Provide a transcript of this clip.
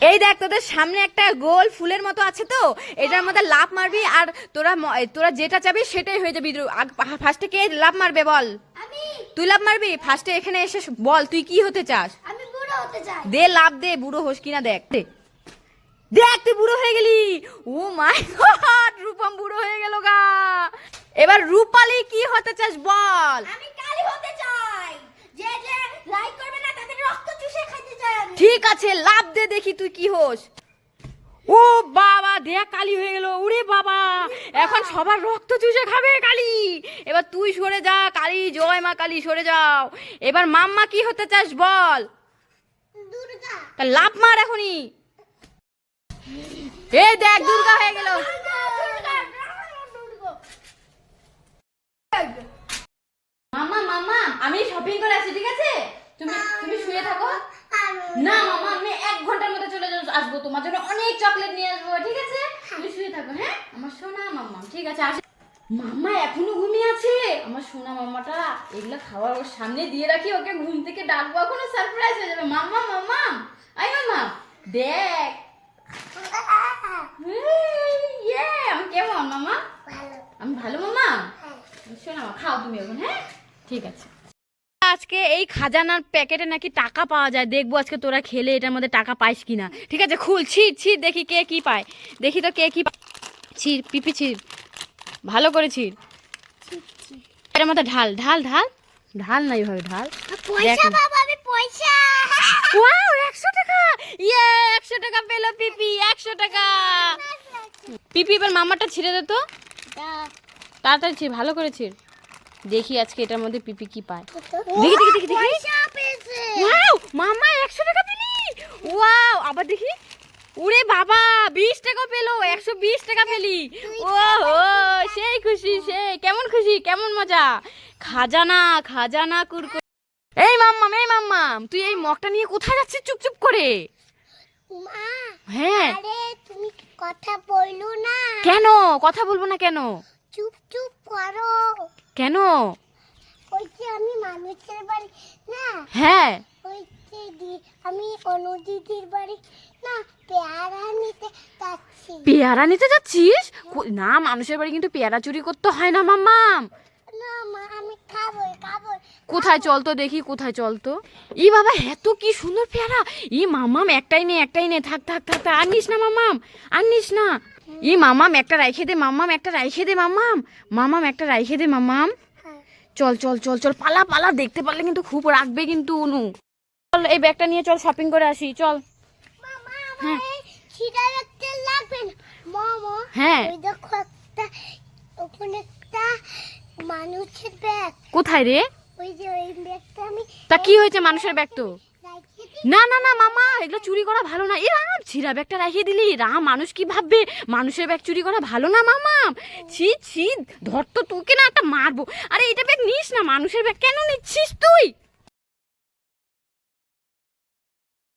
এই দেখ তোদের সামনে একটা গোল ফুলের মতো আছে তো। এটার মধ্যে লাভ মারবি আর তোরা তোরা যেটা চাবি সেটাই হয়ে যাবি। ফার্স্টে কে লাভ মারবে বল? তুই লাভ মারবি? ফার্স্টে এখানে এসে বল তুই কি হতে চাস? দে লাভ দে বুড়ো হোস কিনা দেখ। দেখ তুই বুড়ো হয়ে গেলি। ও মাই গড রূপম বুড়ো হয়ে গেল গা। এবার রূপালি কি হতে চাস বল? আমি কালি হতে চাই যে যে লাইক করবে না তাদের রক্ত চুষে খাইতে চাই আমি ঠিক আছে লাভ দে দেখি তুই কি হোস। ও বাবা দেখ কালি হয়ে গেল। ওরে বাবা এখন সবার রক্ত চুষে খাবে কালি। এবার তুই সরে যা কালি জয় মা কালি সরে যাও। এবার মাম্মা কি হতে চাস বল। দুর্গা। লাভ মার এখনই। এই দেখ দুর্গা হয়ে গেল। দুর্গা দুর্গা দুর্গা মামা মামা আমি শপিং করে আসি ঠিক আছে? তুমি তুমি শুয়ে থাকো। না মামা আমি এক ঘণ্টার মধ্যে চলে যাব আসব তোমার জন্য। অনেক চকলেট নিয়ে আসব ঠিক আছে? তুমি শুয়ে থাকো হ্যাঁ? আমার সোনা মাম্মা ঠিক আছে আসি। মাম্মা এখনও ঘুমিয়ে আছে? আমার সোনা মাম্মাটা এগুলো খাবার ওর সামনে দিয়ে রাখি ওকে ঘুম থেকে ডাকবো এখনও সারপ্রাইজ হয়ে যাবে। মাম্মা মাম্মা আই মাম্মা দেখ। ইয়ে আমি কেমন মামা আমি ভালো মামা শোনা খাও তুমি এখন হ্যাঁ? ঠিক আছে। আজকে এই খাজানার প্যাকেটে নাকি টাকা পাওয়া যায়। দেখব আজকে তোরা খেলে এটার মধ্যে টাকা পাইস কিনা। ঠিক আছে খুল ছিট ছিট দেখি কে কি পায়। দেখি তো কে কি। ছিড় পিপি ছিড় ভালো করে ছিড় এটার মধ্যে ঢাল ঢাল ঢাল। ঢাল না এইভাবে ঢাল। পয়সা। বাবা আমি পয়সা। ওয়াও একশো টাকা। ইয়ে একশো টাকা পেল পিপি একশো টাকা। পিপি এবার মামাটা ছিঁড়ে দে তো। তাড়াতাড়ি ছিড় ভালো করে ছিড়। দেখি আজকে এটার মধ্যে পিপি কি পায়। দেখি দেখি দেখি দেখি। ওয়াও মামা একশো টাকা পেলি? ওয়াও আবার দেখি। উরে বাবা বিশ টাকা পেল একশো বিশ টাকা পেলি। ও সেই খুশি সেই কেমন খুশি কেমন মজা। খাজানা খাজানা কুরকুর। এই মাম্মাম এই মাম্মাম তুই এই মগটা নিয়ে কোথায় যাচ্ছিস চুপচুপ করে? মা হ্যাঁ। আরে তুমি কথা বলল না। কেন? কথা বলব না কেন? চুপ চুপ করো। কেন? ওই যে আমি মানুষের বাড়ি না? হ্যাঁ। ওই যে আমি অনুদিদির বাড়ি না পেয়ারা নিতে যাচ্ছি। পেয়ারা নিতে যাচ্ছিস? না মানুষের বাড়ি কিন্তু পেয়ারা চুরি করতে হয় না মাম্মাম। না মা আমি খাব খাব কোথায় চল তো দেখি কোথায় চল তো। ই বাবা এত কি সুন্দর পেয়ারা। ই মামাম একটাই নে একটাই নে থাক থাক থাক থাক আর নিস না মামাম আর নিস না। ই মামাম একটা রাইখে দে মামাম একটা রাইখে দে মামাম। মামাম একটা রাইখে দে মামাম। হ্যাঁ। চল চল চল চল পালা পালা দেখতে পারলে কিন্তু খুব রাখবে কিন্তু অনু। চল এই ব্যাগটা নিয়ে চল শপিং করে আসি চল। হ্যাঁ। হ্যাঁ। কোথায় রে? ওই যে ওই ব্যাগটা আমি তা কি হয়েছে মানুষের ব্যাগ তো? না না না, মামা, এগুলো চুরি করা ভালো না। এ রাম ছিঁড়া ব্যাগটা রাখিয়ে দিলি। রাম, মানুষ কি ভাববে? মানুষের ব্যাগ চুরি করা ভালো না, মামা? ছি ছি, ধর তো তোকে না একটা মারবো। আরে এটা ব্যাগ নিস না, মানুষের ব্যাগ কেন নিচ্ছিস তুই?